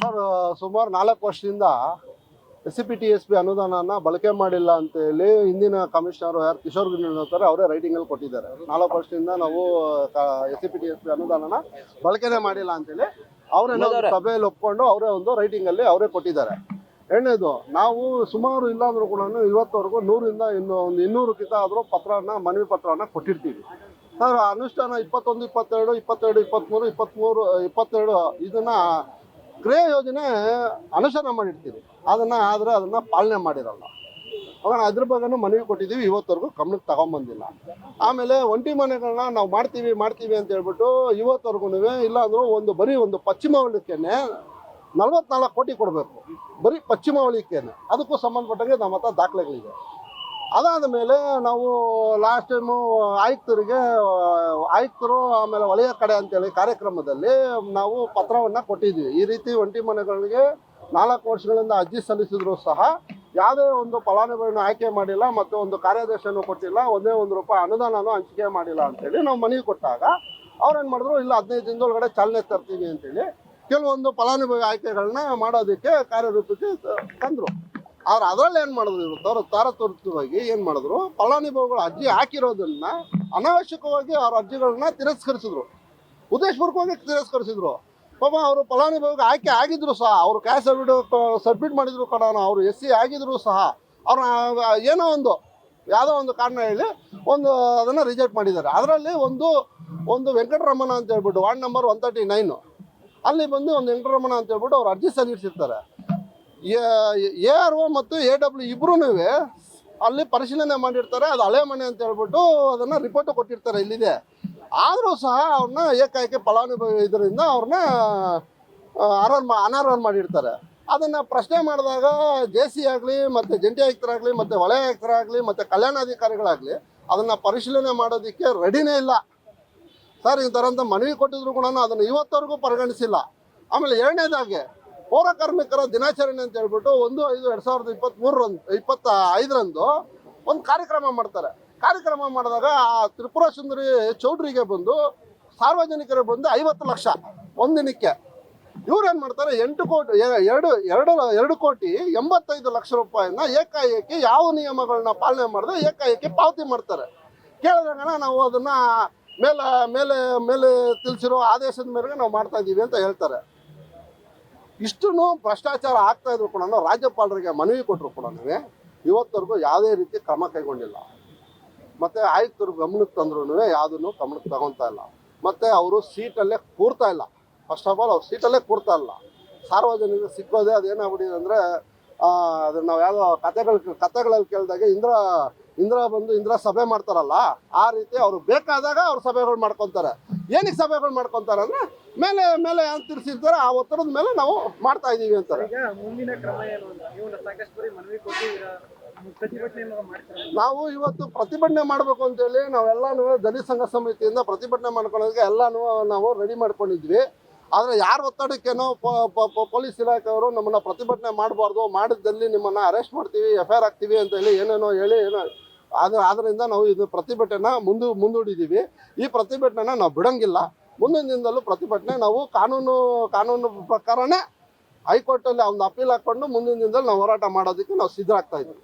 Sir ಸುಮಾರು ನಾಲ್ಕು ವರ್ಷದಿಂದ S C P T S P ಅನುದಾನನ ಬಳಕೆ ಮಾಡಿಲ್ಲ ಅಂತ ಹೇಳಿ ಹಿಂದಿನ ಕಮಿಷನರ್ ಯಾರು ಕಿಶೋರ್ ಗಿಣ್ಣ್ ಅಂತಾರೆ ಅವರೇ ರೈಟಿಂಗಲ್ಲಿ ಕೊಟ್ಟಿದ್ದಾರೆ. ನಾಲ್ಕು ವರ್ಷದಿಂದ ನಾವು S C P T S P ಅನುದಾನನ ಬಳಕೆನೇ ಮಾಡಿಲ್ಲ ಅಂತೇಳಿ ಅವರೇ ಸಭೆಯಲ್ಲಿ ಒಪ್ಕೊಂಡು ಅವರೇ ಒಂದು ರೈಟಿಂಗಲ್ಲಿ ಅವರೇ ಕೊಟ್ಟಿದ್ದಾರೆ. ಎರಡನೇದು ನಾವು ಸುಮಾರು ಇಲ್ಲಾಂದ್ರೂ ಕೂಡ ಇವತ್ತವರೆಗೂ ನೂರಿಂದ ಇನ್ನು ಒಂದು ಇನ್ನೂರಕ್ಕಿಂತ ಆದರೂ ಪತ್ರನ ಮನವಿ ಪತ್ರನ ಕೊಟ್ಟಿರ್ತೀವಿ. ಸರ್ ಅನುಷ್ಠಾನ ಇಪ್ಪತ್ತೊಂದು ಇಪ್ಪತ್ತೆರಡು ಇಪ್ಪತ್ತೆರಡು ಇಪ್ಪತ್ತ್ಮೂರು ಇಪ್ಪತ್ತ್ಮೂರು ಇಪ್ಪತ್ತೆರಡು ಇದನ್ನ ಕ್ರಿಯಾ ಯೋಜನೆ ಅನುಸರಣೆ ಮಾಡಿರ್ತೀವಿ. ಅದನ್ನ ಆದರೆ ಅದನ್ನ ಪಾಲನೆ ಮಾಡಿರಲ್ಲ. ಅವಾಗ ಅದ್ರ ಬಗ್ಗೆನೂ ಮನವಿ ಕೊಟ್ಟಿದ್ದೀವಿ, ಇವತ್ತವರೆಗೂ ಗಮನಕ್ಕೆ ತಗೊಂಬಂದಿಲ್ಲ. ಆಮೇಲೆ ಒಂಟಿ ಮನೆಗಳನ್ನ ನಾವು ಮಾಡ್ತೀವಿ ಮಾಡ್ತೀವಿ ಅಂತ ಹೇಳ್ಬಿಟ್ಟು ಇಲ್ಲ ಅಂದ್ರೆ ಒಂದು ಬರೀ ಒಂದು ಪಶ್ಚಿಮ ವಲಯಕ್ಕೇನೆ ನಲ್ವತ್ನಾಲ್ಕು ಕೋಟಿ ಕೊಡಬೇಕು. ಬರೀ ಪಶ್ಚಿಮ ವಲಯಕ್ಕೇನೆ ಅದಕ್ಕೂ ಸಂಬಂಧಪಟ್ಟಂಗೆ ನಮ್ಮ ಹತ್ರ ದಾಖಲೆಗಳಿದೆ ಅದಾದ ಮೇಲೆ ನಾವು ಲಾಸ್ಟ್ ಟೈಮು ಆಯುಕ್ತರಿಗೆ, ಆಯುಕ್ತರು ಆಮೇಲೆ ವಲಯ ಕಡೆ ಅಂತೇಳಿ ಕಾರ್ಯಕ್ರಮದಲ್ಲಿ ನಾವು ಪತ್ರವನ್ನು ಕೊಟ್ಟಿದ್ವಿ. ಈ ರೀತಿ ಒಂಟಿ ಮನೆಗಳಿಗೆ ನಾಲ್ಕು ವರ್ಷಗಳಿಂದ ಅರ್ಜಿ ಸಲ್ಲಿಸಿದ್ರು ಸಹ ಯಾವುದೇ ಒಂದು ಫಲಾನುಭವಿಯನ್ನು ಆಯ್ಕೆ ಮಾಡಿಲ್ಲ ಮತ್ತು ಒಂದು ಕಾರ್ಯಾದೇಶನೂ ಕೊಟ್ಟಿಲ್ಲ. ಒಂದೇ ಒಂದು ರೂಪಾಯಿ ಅನುದಾನನೂ ಹಂಚಿಕೆ ಮಾಡಿಲ್ಲ ಅಂತೇಳಿ ನಾವು ಮನವಿ ಕೊಟ್ಟಾಗ ಅವ್ರೇನು ಮಾಡಿದ್ರು, ಇಲ್ಲ ಹದಿನೈದು ದಿನದೊಳಗಡೆ ಚಾಲನೆ ತರ್ತೀವಿ ಅಂತೇಳಿ ಕೆಲವೊಂದು ಫಲಾನುಭವಿ ಆಯ್ಕೆಗಳನ್ನ ಮಾಡೋದಕ್ಕೆ ಕಾರ್ಯರೂಪಕ್ಕೆ ತಂದರು ತಂದ್ರು. ಆದ್ರೆ ಅದರಲ್ಲಿ ಏನು ಮಾಡಿದ್ರು ಇವರು? ತರ ತಾರತಮ್ಯವಾಗಿ ಏನು ಮಾಡಿದ್ರು? ಫಲಾನುಭವಿಗಳು ಅರ್ಜಿ ಹಾಕಿರೋದನ್ನ ಅನಾವಶ್ಯಕವಾಗಿ ಅವ್ರ ಅರ್ಜಿಗಳನ್ನ ತಿರಸ್ಕರಿಸಿದ್ರು. ಉದ್ದೇಶಪೂರ್ವಕವಾಗಿ ತಿರಸ್ಕರಿಸಿದ್ರು. ಪಾಪ ಅವರು ಫಲಾನುಭವಿಗೆ ಆಯ್ಕೆ ಆಗಿದ್ರು ಸಹ. ಅವರು ಕ್ಯಾಶ್ ಸಬ್ಮಿಟ್ ಸಬ್ಮಿಟ್ ಮಾಡಿದ್ರು ಕಣ ಅವರು ಎಸ್ ಸಿ ಆಗಿದ್ರು ಸಹ. ಅವ್ರ ಏನೋ ಒಂದು, ಯಾವುದೋ ಒಂದು ಕಾರಣ ಹೇಳಿ ಒಂದು ಅದನ್ನು ರಿಜೆಕ್ಟ್ ಮಾಡಿದ್ದಾರೆ. ಅದರಲ್ಲಿ ಒಂದು ಒಂದು ವೆಂಕಟರಮಣ ಅಂತ ಹೇಳ್ಬಿಟ್ಟು ward number one thirty nine ಅಲ್ಲಿ ಬಂದು ಒಂದು ವೆಂಕಟರಮಣ ಅಂತ ಹೇಳ್ಬಿಟ್ಟು ಅವ್ರು ಅರ್ಜಿ ಸಲ್ಲಿಸಿರ್ತಾರೆ. ಎ ಆರ್, ಒ ಮತ್ತು ಎ, ಡಬ್ಲ್ಯೂ ಇಬ್ರು ಅಲ್ಲಿ ಪರಿಶೀಲನೆ ಮಾಡಿರ್ತಾರೆ, ಅದು ಹಳೆ ಮನೆ ಅಂತ ಹೇಳ್ಬಿಟ್ಟು ಅದನ್ನು ರಿಪೋರ್ಟ್ ಕೊಟ್ಟಿರ್ತಾರೆ ಇಲ್ಲಿದೆ ಆದರೂ ಸಹ ಅವ್ರನ್ನ ಏಕಾಏಕಿ ಫಲಾನುಭವಿ ಇದರಿಂದ ಅವ್ರನ್ನ ಅನರ್ ಮಾ ಅನರ್ಹ ಮಾಡಿರ್ತಾರೆ. ಅದನ್ನು ಪ್ರಶ್ನೆ ಮಾಡಿದಾಗ ಜೆ ಸಿ ಆಗಲಿ, ಮತ್ತು ಜಂಟಿ ಆಯುಕ್ತರಾಗಲಿ, ಮತ್ತು ವಲಯ ಆಯುಕ್ತರಾಗಲಿ, ಮತ್ತು ಕಲ್ಯಾಣಾಧಿಕಾರಿಗಳಾಗಲಿ ಅದನ್ನು ಪರಿಶೀಲನೆ ಮಾಡೋದಕ್ಕೆ ರೆಡಿನೇ ಇಲ್ಲ. ಸರ್, ಈ ಥರ ಮನವಿ ಕೊಟ್ಟಿದ್ರು ಕೂಡ ಅದನ್ನು ಇವತ್ತವರೆಗೂ ಪರಿಗಣಿಸಿಲ್ಲ. ಆಮೇಲೆ ಎರಡನೇದಾಗಿ ಪೌರ ಕಾರ್ಮಿಕರ ದಿನಾಚರಣೆ ಅಂತ ಹೇಳ್ಬಿಟ್ಟು ಒಂದು ಐದು ಎರಡ್ ಸಾವಿರದ ಇಪ್ಪತ್ತ್ಮೂರರಂದು ಇಪ್ಪತ್ತ ಐದರಂದು ಒಂದು ಕಾರ್ಯಕ್ರಮ ಮಾಡ್ತಾರೆ. ಕಾರ್ಯಕ್ರಮ ಮಾಡಿದಾಗ ಆ ತ್ರಿಪುರ ಸುಂದರಿ ಚೌಡ್ರಿಗೆ ಬಂದು ಸಾರ್ವಜನಿಕರು ಬಂದು ಐವತ್ತು ಲಕ್ಷ ಒಂದಿನಕ್ಕೆ. ಇವ್ರೇನು ಮಾಡ್ತಾರೆ? ಎಂಟು ಕೋಟಿ ಎರಡು ಎರಡು ಎರಡು ಕೋಟಿ ಎಂಬತ್ತೈದು ಲಕ್ಷ ರೂಪಾಯಿನ ಏಕಾಏಕಿ ಯಾವ ನಿಯಮಗಳನ್ನ ಪಾಲನೆ ಮಾಡಿದ್ರೆ ಏಕಾಏಕಿ ಪಾವತಿ ಮಾಡ್ತಾರೆ. ಕೇಳಿದಾಗ ನಾವು ಅದನ್ನ ಮೇಲೆ ಮೇಲೆ ಮೇಲೆ ತಿಳಿಸಿರೋ ಆದೇಶದ ಮೇರೆಗೆ ನಾವು ಮಾಡ್ತಾ ಇದ್ದೀವಿ ಅಂತ ಹೇಳ್ತಾರೆ. ಇಷ್ಟು ಭ್ರಷ್ಟಾಚಾರ ಆಗ್ತಾ ಇದ್ರು ಕೂಡ ರಾಜ್ಯಪಾಲರಿಗೆ ಮನವಿ ಕೊಟ್ಟರು ಕೂಡ ಇವತ್ತವರೆಗೂ ಯಾವುದೇ ರೀತಿ ಕ್ರಮ ಕೈಗೊಂಡಿಲ್ಲ. ಮತ್ತೆ ಆಯುಕ್ತರು ಗಮನಕ್ಕೆ ತಂದ್ರೂ ಯಾವುದನ್ನು ಗಮನಕ್ಕೆ ತಗೊತಾ ಇಲ್ಲ. ಮತ್ತೆ ಅವರು ಸೀಟಲ್ಲೇ ಕೂರ್ತಾ ಇಲ್ಲ. ಫಸ್ಟ್ ಆಫ್ ಆಲ್ ಅವ್ರು ಸೀಟಲ್ಲೇ ಕೂರ್ತಾ ಇಲ್ಲ. ಸಾರ್ವಜನಿಕರು ಸಿಕ್ಕೋದೇ ಅದೇನಾಗ್ಬಿಟ್ಟಿದೆ ಅಂದರೆ ಅದನ್ನ ನಾವು ಯಾವುದೋ ಕತೆಗಳು, ಕತೆಗಳಲ್ಲಿ ಕೇಳಿದಾಗ ಇಂದ್ರ ಇಂದ್ರ ಬಂದು ಇಂದ್ರ ಸಭೆ ಮಾಡ್ತಾರಲ್ಲ, ಆ ರೀತಿ ಅವ್ರು ಬೇಕಾದಾಗ ಅವ್ರು ಸಭೆಗಳು ಮಾಡ್ಕೊತಾರೆ. ಏನಕ್ಕೆ ಸಭೆಗಳು ಮಾಡ್ಕೊತಾರೆ ಅಂದರೆ ಮೇಲೆ ಮೇಲೆ ಏನು ತಿಳಿಸಿರ್ತಾರೆ ಆ ಒತ್ತಡದ ಮೇಲೆ ನಾವು ಮಾಡ್ತಾ ಇದೀವಿ ಅಂತಾರೆ. ಈಗ ಮುಂದಿನ ಕ್ರಮ ಏನು ಅಂತ? ನೀವು ಸಾಕಷ್ಟು ಬರೀ ಮನವಿ ಕೊಟ್ಟಿದ್ದೀರಾ ಪ್ರತಿಭಟನೆ ಮಾಡ್ತೀರಾ. ನಾವು ಇವತ್ತು ಪ್ರತಿಭಟನೆ ಮಾಡಬೇಕು ಅಂತೇಳಿ ನಾವೆಲ್ಲಾನು ದಲಿತ ಸಂಘ ಸಮಿತಿಯಿಂದ ಪ್ರತಿಭಟನೆ ಮಾಡ್ಕೊಳ್ಳೋದಕ್ಕೆ ಎಲ್ಲಾನು ನಾವು ರೆಡಿ ಮಾಡ್ಕೊಂಡಿದ್ವಿ. ಆದರೆ ಯಾರ ಒತ್ತಡಕ್ಕೇನೋ ಪೊಲೀಸ್ ಇಲಾಖೆಯವರು ನಮ್ಮನ್ನ ಪ್ರತಿಭಟನೆ ಮಾಡಬಾರ್ದು ಮಾಡಿದ್ದಲ್ಲಿ ನಿಮ್ಮನ್ನ ಅರೆಸ್ಟ್ ಮಾಡ್ತೀವಿ ಎಫ್ ಐ ಆರ್ ಹಾಕ್ತೀವಿ ಅಂತ ಹೇಳಿ ಏನೇನೋ ಹೇಳಿ ಏನೋ ಆದ್ರೆ ಅದರಿಂದ ನಾವು ಇದು ಪ್ರತಿಭಟನೆ ಮುಂದು ಮುಂದೂಡಿದ್ದೀವಿ ಈ ಪ್ರತಿಭಟನೆನ ನಾವು ಬಿಡಂಗಿಲ್ಲ. ಮುಂದಿನ ದಿನದಲ್ಲೂ ಪ್ರತಿಭಟನೆ ನಾವು ಕಾನೂನು ಕಾನೂನು ಪ್ರಕಾರನೇ ಹೈಕೋರ್ಟಲ್ಲಿ ಒಂದು ಅಪೀಲ್ ಹಾಕ್ಕೊಂಡು ಮುಂದಿನ ದಿನದಲ್ಲಿ ನಾವು ಹೋರಾಟ ಮಾಡೋದಕ್ಕೆ ನಾವು ಸಿದ್ಧರಾಗ್ತಾ ಇದ್ದೀವಿ.